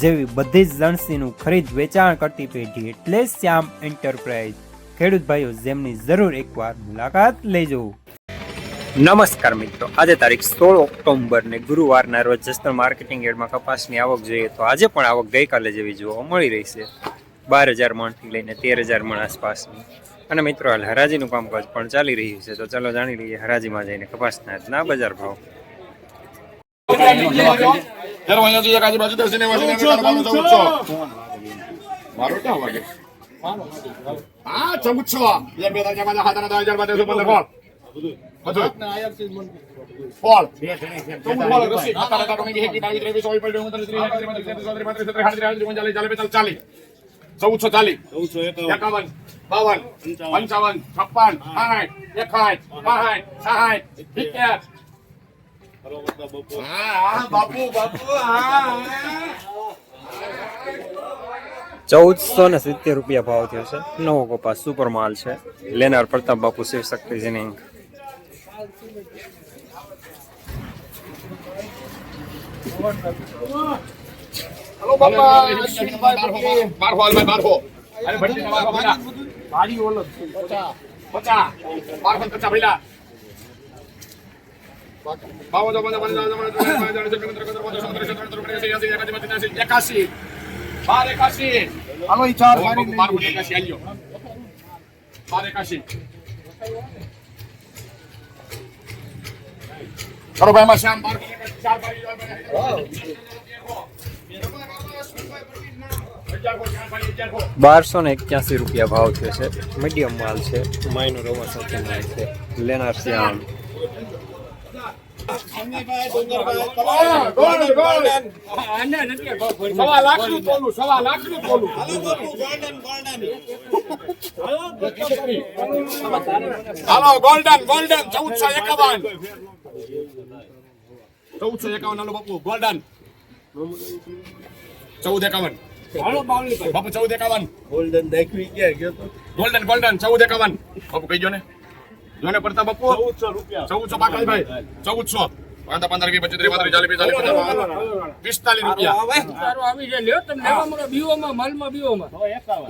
જેવી બધી જ લણસીનું ખરીદ વેચાણ કરતી પેઢી એટલે શ્યામ એન્ટરપ્રાઇઝ. ખેડૂત ભાઈઓ, જેમની જરૂર એકવાર મુલાકાત લેજો. નમસ્કાર મિત્રો, આજે તારીખ સોળ ઓક્ટોબર ને ગુરુવારના રોજ જસદણ માર્કેટિંગ યાર્ડમાં કપાસની આવક જોઈએ તો આજે પણ આવક ગઈકાલે જેવી જોવા મળી રહી છે. બાર હજાર મણથી લઈને તેર હજાર મણ આસપાસની. અને મિત્રો, હાલ હરાજીનું કામકાજ પણ ચાલી રહ્યું છે. તો ચાલો જાણી લઈએ હરાજીમાં જઈને કપાસના બજાર ભાવ. યાર અહીંયાથી એક આજુબાજુ દર્શને વાસીને કરવાનું ચૌદસો મારો ક્યાં વાગે? હા ચૌદસો બે બે ત્રણ ચાર પાંચ આઠ નવ હજાર તેરસો પંદર ફોલ ફોલ ચૌદ પંચીસ ચાલીસ બેતાલીસ ચાલીસ ચૌદસો એકાવન બાવન પંચાવન. છપ્પન સાઠ એકાઠ બાઠ સાઠ સિત્તેર ચૌદસો ને સિત્તેર રૂપિયા ભાવ થયો છે. નવો કપાસ સુપર માલ છે. લેનાર પ્રતાપ બાપુ શિવ શક્તિ જીનિંગ હલો પચાસ. બાર હોલ ભઈલા. બારસો ને એક્યાસી રૂપિયા ભાવ થયો છે. મીડિયમ માલ છે. માઇનો રવા સાથે છે. લેનાર શ્યામ સવા લાખનું તોલું સવા લાખનું તોલું હાલો ગોલ્ડન ગોલ્ડન. ચૌદસો એકાવન. ચૌદસો એકાવન હાલો બાપુ ગોલ્ડન. ચૌદ એકાવન. બાપુ ચૌદ એકાવન. ગોલ્ડન દેખવી ક્યાં ગયો ગોલ્ડન ગોલ્ડન ચૌદ એકાવન. બાપુ કહી ગયો ને. જોને પડતા બાપુ. ચૌદસો રૂપિયા. ચૌદસો પાકા ભાઈ ચૌદસો. પંદર પંદર વી પચીસ ત્રીસ ચાલીસ પિસ્તાલીસ પચાસ પિસ્તાલીસ રૂપિયા.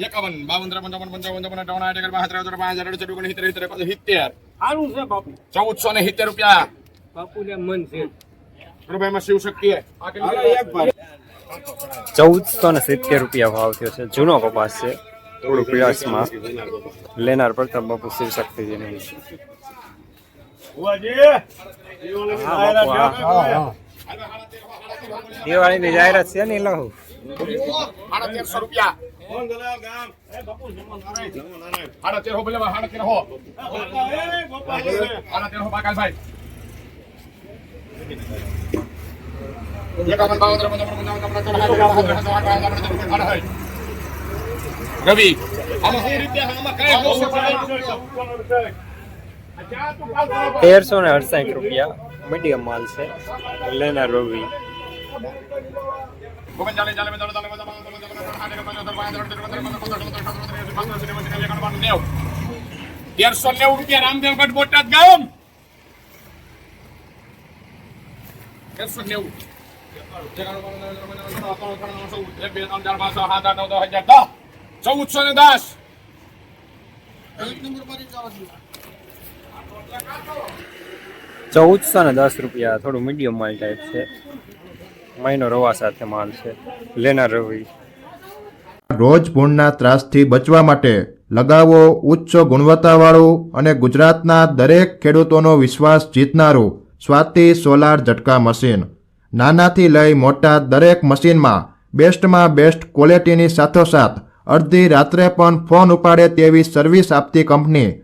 એકાવન. બાવન ત્રેપન ચોપન પંચાવન ચોપન અઠાવન આઠ પાંચ બાસઠ પાંચ હજાર અડસઠ ઓગણીસ સિત્તેર સિત્તેર. સારું છે બાપુ. ચૌદસો ને સિત્તેર રૂપિયા. બાપુને મન છે. રૂપિયામાં શિવ શક્તિ ચૌદસો ને સિત્તેર રૂપિયા ભાવ થયો છે. જૂનો કપાસ છે. થોડું પીળાશમાં લેનાર પ્રતાપ બાપુ શિવ શક્તિ હા દિવાળીની જાહેરાત છે ને લહુ સાડા તેરસો રૂપિયા સાડા તેર હો ભલે સાડા તેર હો સાડા તેર હો બાકાલભાઈ રવિ આમાં શું રીતે આમાં કઈ તેરસો ને અડસાઠ રૂપિયા મીડિયમ માલ છે. લેનાર રોવી તેરસો નેવું રૂપિયા રામદેવગઢ બોટાદ ગામ તેરસો નેવું. ચૌદસો ને દસ. ચૌદસો ને દસ રૂપિયા થોડું મીડિયમ માલ ટાઈપ છે. મહિનો રવા સાથે માલ છે. લેનાર રવિ. રોજ ભૂણના ત્રાસથી બચવા માટે લગાવો ઉચ્ચ ગુણવત્તાવાળું અને ગુજરાતના દરેક ખેડૂતોનો વિશ્વાસ જીતનારું સ્વાતિ સોલાર ઝટકા મશીન. નાનાથી લઈ મોટા દરેક મશીનમાં બેસ્ટમાં બેસ્ટ ક્વોલિટીની સાથોસાથ અડધી રાત્રે પણ ફોન ઉપાડે તેવી સર્વિસ આપતી કંપની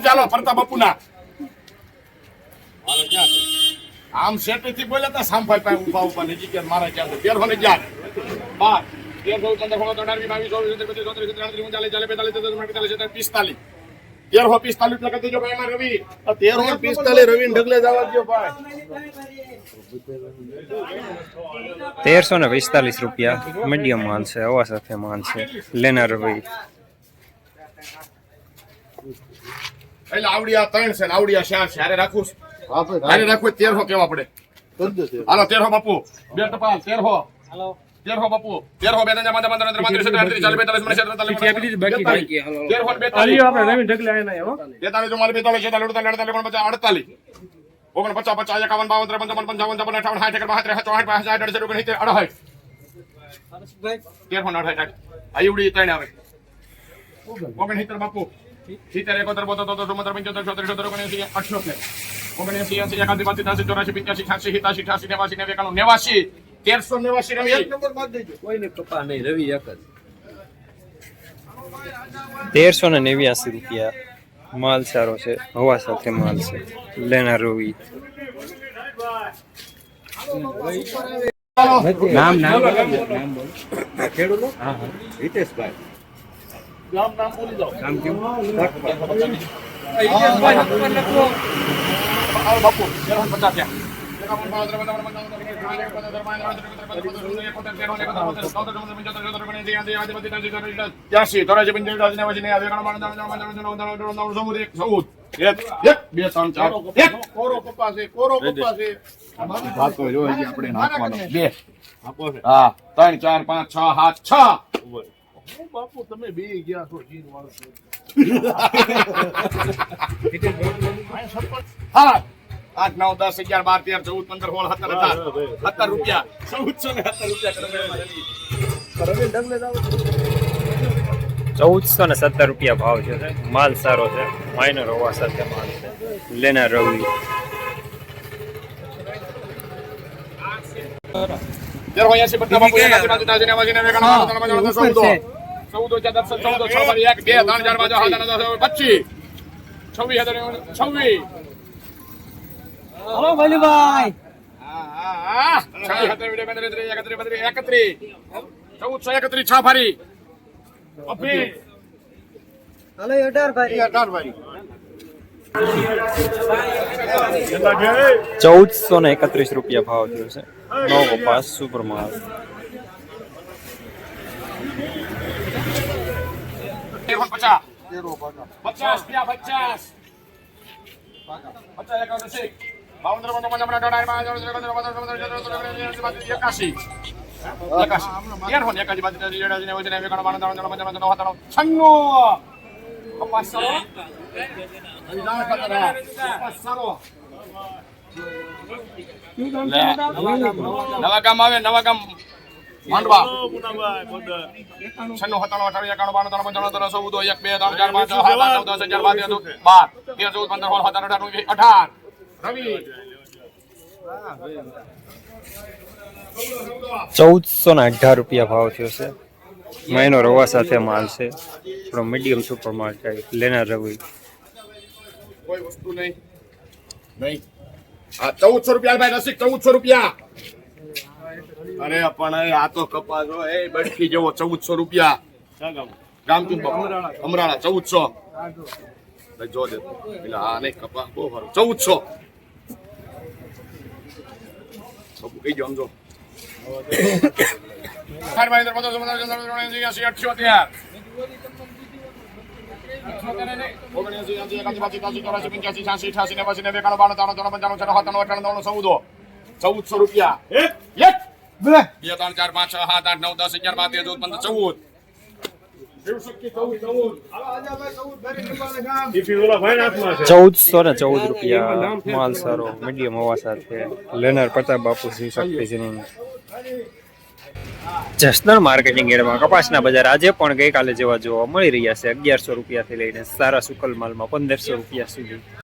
ચાલો ફરતા બાપુના આમ શેઠથી બોલ્યા તા સાંભાઈ પાસે ઊભા ઊભા ની જગ્યા મારા ક્યાં તેરસો ને હજાર બાર તેર ચૌદ પંદર સોળ સત્તર અઢાર વીસ બાવીસ પચીસ ત્રીસ ચોત્રીસ ત્રણ ચાલીસ ચાલીસ બેતાલીસ તેતાલીસ પિસ્તાલીસ છેતાલીસ પિસ્તાલીસ તેરસો પિસ્તાલીસ લખી દેજો ભાઈ રવિ તેર હો પિસ્તાલીસ રવિ ઢગલે જવા દો ભાઈ. તેરસો ને પિસ્તાલીસ રૂપિયા મીડિયમ માલ છે હવા સાથે માલ છે લેનાર ભાઈ એટલે આવડિયા ત્રણ છે આવડિયા ચાર છે હારે રાખું છું. હારે રાખવું તેરસો કેવા પડે હાલો તેરસો બાપુ બે ટપાલ તેરસો તેરસો બાપુ તેરસો બે ત્રણ પાંચ અઢાર ઓગણીસ વીસ બાકી બેતાલીસ, હાલો. તેરસો બેતાલીસ. આલ્યો આપણે રવિ ઢગલે આયા નહીં, હો. તેતાલીસ, ચુમ્માલીસ, બેતાલીસ, છેતાલીસ, અડતાલીસ, અડતાલીસ, ઓગણપચાસ, અડતાલીસ. ઓગણપચાસ, પચાસ, એકાવન, બાવન, ત્રેપન, ચોપન, પંચાવન, છપ્પન, અઠ્ઠાવન, સાઠ, એકસઠ, બાસઠ, ત્રેસઠ, ચોસઠ, પાંસઠ, સાઠ, અડસઠ, ઓગણસિત્તેર, અડસઠ. તેરસો ને અડસઠ, સાઠ. આ ઈવડી ત્રણ આવે. ઓગણસિત્તેર બાપુ. સિત્તેર, એકોતેર, બોતેર, તોતેર, ચુમ્મોતેર, પંચોતેર, છોતેર, છોતેર, ઓગણએંસી, અઠ્ઠોતેર. ઓગણએંસી, એંસી, એકાસી, બાસી, ત્યાસી, ચોરાસી, પંચ્યાસી, છ્યાસી, સિત્યાસી, અઠ્યાસી, નેવાસી, નેવું, એકાણું, નેવાસી. તેરસો નેવાસી રવિ. કોઈને કપા નહીં રવિ એક જ તેરસો ને નેવ્યાસી રૂપિયા માલ સારો છે હવા સાથે માલ છે. લેનાર રવિ. નામ નામ. ગામ નામ બોલી દો નામ બાપુ, તેરસો ને પચાસ થયા. એકાવન, બાવન, ત્રેપન, ચોપન, પંચાવન, છપ્પન, ત્યાસી ચોરાસી પંચાસી નેવાસી નેવું એકાણું બાણું ત્રણ ચાર પાંચ છ સાત આઠ નવ દસ ચૌદ એક ચૌદ એક એક બે ત્રણ ચાર એક કોરો કપા છે કોરો કપા છે ભાતો જો હજી આપણે નાખવાનો બે હા ત્રણ ચાર પાંચ છ સાત છ હું બાપુ તમે બે ગયા છો જીન વાળો સાત આઠ નવ દસ અગિયાર બાર તેર ચૌદ પંદર સોળ સત્તર અઢાર સત્તર રૂપિયા. ચૌદસો ને સત્તર રૂપિયા ચૌદસો ને સત્તર રૂપિયા ભાવ છે માલ સારો છે. માઇનર હોવા સાથે માલ છે. લેના રવિ. ચૌદો ચૌદો છ. એક બે ત્રણ ચાર પાંચ છવ્વીસ છવ્વીસ. છ ફારી અભી. હલો અઢાર ભાઈ અઢાર ભાઈ ચૌદસો ને એકત્રીસ રૂપિયા ભાવ થયો છે નવ કપાસ સુપર માલ તેરસો પચાસ પચાસ ત્યાં પચાસ પચાસ એકાવન સત્તાણું છન્નું કપાસ સારો. કપાસ સારો નવા ગામ આવે નવા ગામ ચૌદ એક બે ત્રણ ચાર પાંચ છ અઢાર ચૌદસો ને અઢાર રૂપિયા ભાવ થયો છે. મહિનો રવા સાથે માલ છે. થોડો મીડિયમ સુપર માલ છે. લેનાર રવિ. કોઈ વસ્તુ નહીં. નહીં. આ ચૌદસો રૂપિયા ભાઈ રસિક ચૌદસો રૂપિયા. અરે પણ આ તો કપાસ હો, એ બટકી જેવો ચૌદસો રૂપિયા. ગામ તું અમરાળા ચૌદસો. જો દે એટલે આ નહીં કપાસ બહુ સારું. ચૌદસો. બાપુ કહી જો સમજો ચૌદસો રૂપિયા એક બે ત્રણ ચાર પાંચ છ સાત આઠ નવ દસ અગિયાર બાર તેર ચૌદ પંદર ચૌદ શિવશક્તિ ચૌદ ચૌદ ટીપી ઓલા ભાઈના હાથમાં છે. ચૌદસો ને ચૌદ રૂપિયા માલ સારો, મીડિયમ હોવા સાથે. લેનાર પ્રતાપ બાપુ શ્રી શક્તિસિંહ જસદણ માર્કેટિંગ એડમાં કપાસના બજાર આજે પણ ગઈકાલે જેવા જોવા મળી રહ્યા છે. અગિયારસો રૂપિયાથી લઈને સારા સુકલ માલમાં પંદરસો રૂપિયા સુધી.